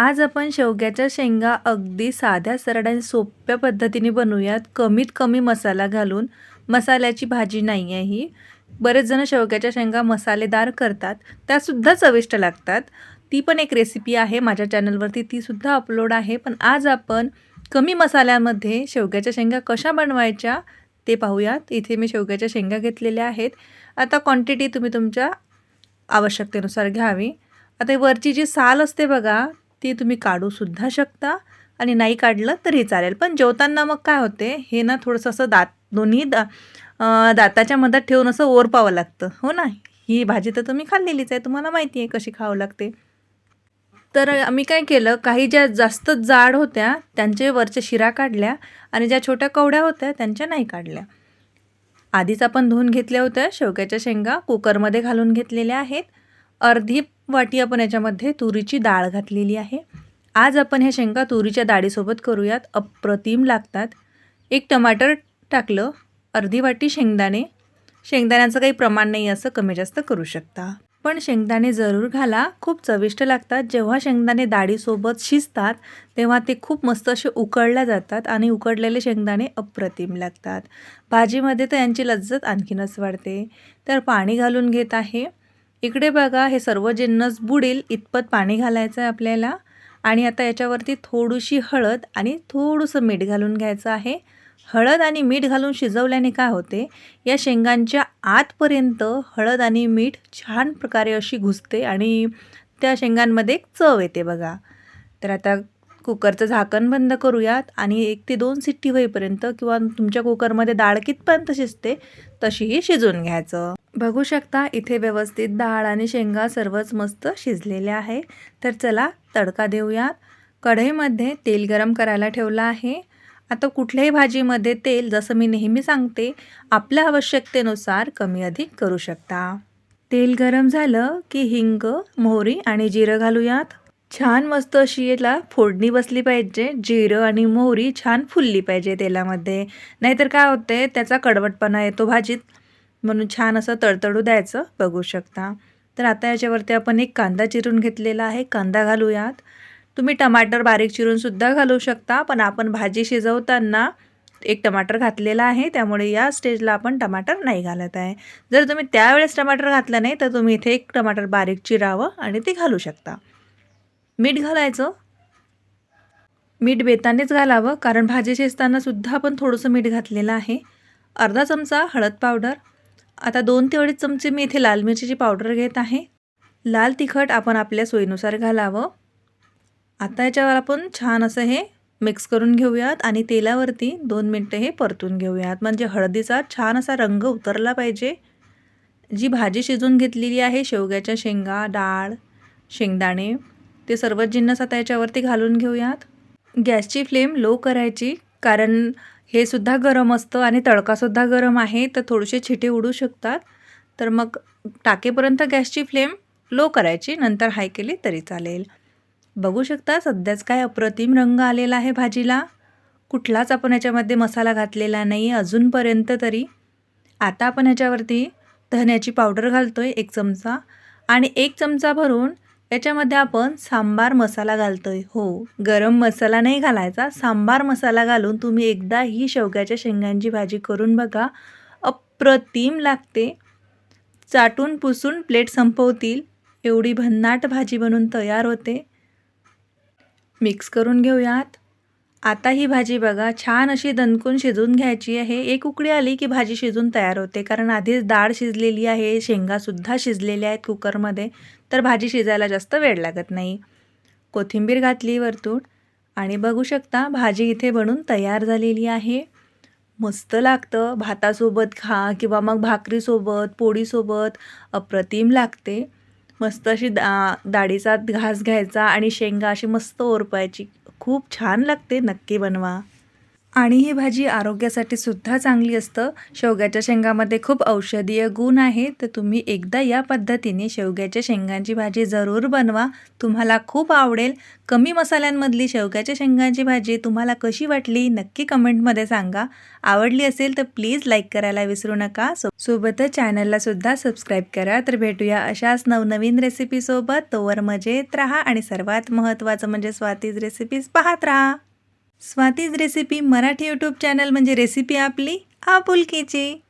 आज आपण शेवग्याच्या शेंगा अगदी साध्या सरळ आणि सोप्या पद्धतीने बनवूयात. कमीत कमी मसाला घालून. मसाल्याची भाजी नाही आहे ही. बरेच जण शेवग्याच्या शेंगा मसालेदार करतात. त्यासुद्धा चविष्ट लागतात. ती पण एक रेसिपी आहे. माझ्या चॅनलवरती तीसुद्धा अपलोड आहे. पण आज आपण कमी मसाल्यामध्ये शेवग्याच्या शेंगा कशा बनवायच्या ते पाहूयात. इथे मी शेवग्याच्या शेंगा घेतलेल्या आहेत. आता क्वांटिटी तुम्ही तुमच्या आवश्यकतेनुसार घ्यावी. आता वरची जी साल असते बघा ती तुम्ही काढूसुद्धा शकता. आणि नाही काढलं तरी चालेल. पण जेवताना मग काय होते हे ना थोडंसं असं दात दोन्ही दा दाताच्या मधात ठेवून असं ओरपावं लागतं. हो ना? ही भाजी तर तुम्ही खाल्लेलीच आहे. तुम्हाला माहिती आहे कशी खावं लागते. तर आम्ही काय केलं काही ज्या जास्त जाड होत्या त्यांचे वरच्या शिरा काढल्या आणि ज्या छोट्या कवड्या होत्या त्यांच्या नाही काढल्या. आधीच आपण धुवून घेतल्या होत्या. शेवग्याच्या शेंगा कुकरमध्ये घालून घेतलेल्या आहेत. अर्धी वाटी आपण याच्यामध्ये तुरीची डाळ घातलेली आहे. आज आपण ह्या शेंगा तुरीच्या डाळीसोबत करूयात. अप्रतिम लागतात. एक टमाटर टाकलं अर्धी वाटी शेंगदाणे. शेंगदाण्याचं काही प्रमाण नाही असं कमी जास्त करू शकता. पण शेंगदाणे जरूर घाला. खूप चविष्ट लागतात. जेव्हा शेंगदाणे डाळीसोबत शिजतात तेव्हा ते खूप मस्त असे उकळल्या जातात आणि उकडलेले शेंगदाणे अप्रतिम लागतात. भाजीमध्ये तर यांची लज्जत आणखीनच वाढते. तर पाणी घालून घेत आहे. इकडे बघा हे सर्व जिन्नस बुडेल इतपत पाणी घालायचं आहे आपल्याला. आणि आता याच्यावरती थोडीशी हळद आणि थोडंसं मीठ घालून घ्यायचं आहे. हळद आणि मीठ घालून शिजवल्याने काय होते? या शेंगांच्या आतपर्यंत हळद आणि मीठ छान प्रकारे अशी घुसते आणि त्या शेंगांमध्ये एक चव येते बघा. तर आता कुकरचं झाकण बंद करूयात आणि एक ते दोन सिट्टी होईपर्यंत किंवा तुमच्या कुकरमध्ये डाळ कितपर्यंत शिजते तशीही शिजवून घ्यायचं. बघू शकता इथे व्यवस्थित डाळ आणि शेंगा सर्वच मस्त शिजलेल्या आहे. तर चला तडका देऊयात. कढईमध्ये तेल गरम करायला ठेवलं आहे. आता कुठल्याही भाजीमध्ये तेल जसं मी नेहमी सांगते आपल्या आवश्यकतेनुसार कमी अधिक करू शकता. तेल गरम झालं की हिंग मोहरी आणि जिरं घालूयात. छान मस्त अशी याला फोडणी बसली पाहिजे जिरं आणि मोहरी छान फुलली पाहिजे तेलामध्ये. नाहीतर काय होते त्याचा कडवटपणा येतो भाजीत. म्हणून छान असं तडतडू द्यायचं बघू शकता. तर आता याच्यावरती आपण एक कांदा चिरून घेतलेला आहे कांदा घालूयात. तुम्ही टमाटर बारीक चिरूनसुद्धा घालू शकता पण आपण भाजी शिजवताना एक टमाटर घातलेला आहे त्यामुळे या स्टेजला आपण टमाटर नाही घालत आहे. जर तुम्ही त्यावेळेस टमाटर घातलं नाही तर तुम्ही इथे एक टमाटर बारीक चिरावं आणि ते घालू शकता. मीठ घालायचं. मीठ बेतानेच घालावं कारण भाजी शिजतानासुद्धा आपण थोडंसं मीठ घातलेलं आहे. अर्धा चमचा हळद पावडर. आता दोन ते अडीच चमचे मी इथे लाल मिरचीची पावडर घेत आहे. लाल तिखट आपण आपल्या सोयीनुसार घालावं. आता याच्यावर आपण छान असं हे मिक्स करून घेऊयात आणि तेलावरती दोन मिनटं हे परतून घेऊयात. म्हणजे हळदीचा छान असा रंग उतरला पाहिजे. जी भाजी शिजून घेतलेली आहे शेवग्याच्या शेंगा डाळ शेंगदाणे ते सर्वच जिन्नस आता याच्यावरती घालून घेऊयात. गॅसची फ्लेम लो करायची कारण हे सुद्धा गरम असतं आणि तडकासुद्धा गरम आहे तर थोडेसे छिटे उडू शकतात. तर मग टाकेपर्यंत गॅसची फ्लेम लो करायची नंतर हाय केली तरी चालेल. बघू शकता सध्याच काय अप्रतिम रंग आलेला आहे भाजीला. कुठलाच आपण याच्यामध्ये मसाला घातलेला नाही अजूनपर्यंत तरी. आता आपण याच्यावरती धन्याची पावडर घालतो आहे एक चमचा. आणि एक चमचा भरून याच्यामध्ये आपण सांबार मसाला घालतो आहे हो गरम मसाला नाही घालायचा. सांबार मसाला घालून तुम्ही एकदा ही शेवग्याच्या शेंगांची भाजी करून बघा. अप्रतिम लागते. चाटून पुसून प्लेट संपवतील. एवढी भन्नाट भाजी बनून तयार होते. मिक्स करून घेऊयात. आता ही भाजी बघा छान अशी दणकून शिजून घ्यायची आहे. एक उकडी आली की भाजी शिजून तयार होते. कारण आधीच डाळ शिजलेली आहे शेंगासुद्धा शिजलेल्या आहेत कुकरमध्ये. तर भाजी शिजायला जास्त वेळ लागत नाही. कोथिंबीर घातली वरतून. आणि बघू शकता भाजी इथे बनून तयार झालेली आहे. मस्त लागतं. भातासोबत खा किंवा मग भाकरीसोबत पोळीसोबत अप्रतिम लागते. मस्त अशी दा डाळीचा घास घ्यायचा आणि शेंगा अशी मस्त ओरपायची. खूप छान लागते नक्की बनवा. आणि ही भाजी आरोग्यासाठी सुद्धा चांगली असतं. शेवग्याच्या शेंगामध्ये खूप औषधीय गुण आहे तर तुम्ही एकदा या पद्धतीने शेवग्याच्या शेंगांची भाजी जरूर बनवा. तुम्हाला खूप आवडेल. कमी मसाल्यांमधली शेवग्याच्या शेंगांची भाजी तुम्हाला कशी वाटली नक्की कमेंटमध्ये सांगा. आवडली असेल तर प्लीज लाईक करायला विसरू नका. सो सोबतच चॅनलला सुद्धा सबस्क्राईब करा. तर भेटूया अशाच नवनवीन रेसिपीसोबत तोवर मजेत राहा आणि सर्वात महत्त्वाचं म्हणजे स्वातीज रेसिपीज पाहत राहा. Swati's recipe Marathi YouTube channel म्हणजे रेसिपी आपली आपुलकीची.